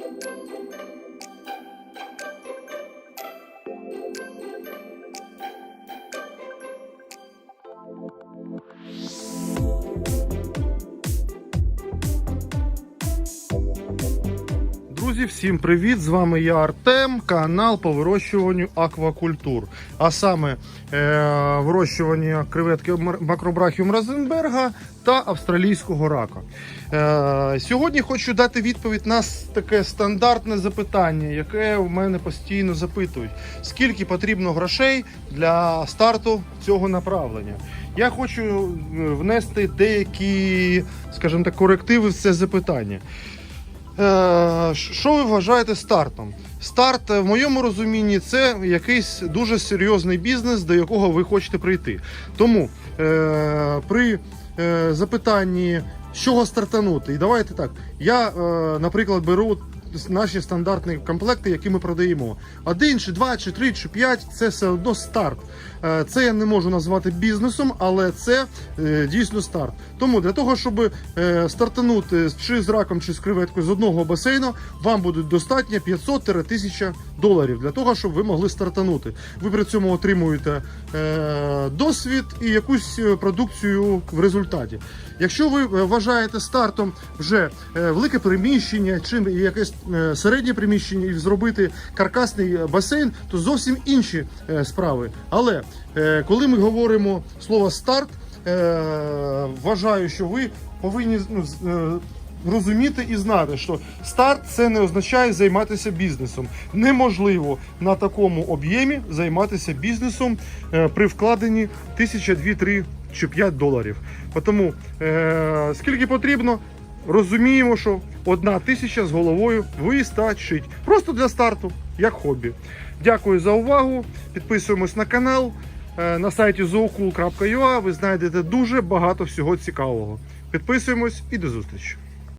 Thank you. Друзі, всім привіт! З вами я Артем, канал по вирощуванню аквакультур. А саме е, вирощування креветки макробрахіум Розенберга та австралійського рака. Е, сьогодні хочу дати відповідь на таке стандартне запитання, яке у мене постійно запитують: скільки потрібно грошей для старту цього направлення. Я хочу е, внести деякі, скажімо так, корективи в це запитання. Е, Що ви вважаєте стартом? Старт, е, в моєму розумінні, це якийсь дуже серйозний бізнес, до якого ви хочете прийти. Тому е, при е, запитанні, з чого стартанути, і давайте так. Я, е, наприклад, беру наші стандартні комплекти, які ми продаємо. Один, чи два, чи три, чи п'ять це все одно старт. Е, Це я не можу назвати бізнесом, але це е, дійсно старт. Тому для того, щоб е, стартанути чи з раком, чи з креветкою з одного басейну, вам буде достатньо 500-1000 доларів для того, щоб ви могли стартанути. Ви при цьому отримуєте досвід і якусь продукцію в результаті. Якщо ви вважаєте стартом вже велике приміщення чи якесь середнє приміщення і зробити каркасний е, басейн, то зовсім інші е, справи. Але е, коли ми говоримо слово старт, е, вважаю, що ви повинні ну, е, розуміти і знати, що старт це не означає займатися бізнесом. Неможливо на такому об'ємі займатися бізнесом е, при вкладенні 1000, 2, 3 чи 5 доларів. Тому е, скільки потрібно, розуміємо, що одна тисяча з головою вистачить. Просто для старту, як хобі. Дякую за увагу. Підписуємось на канал. Е, На сайті zoocool.ua ви знайдете дуже багато всього цікавого. Підписуємось і до зустрічі.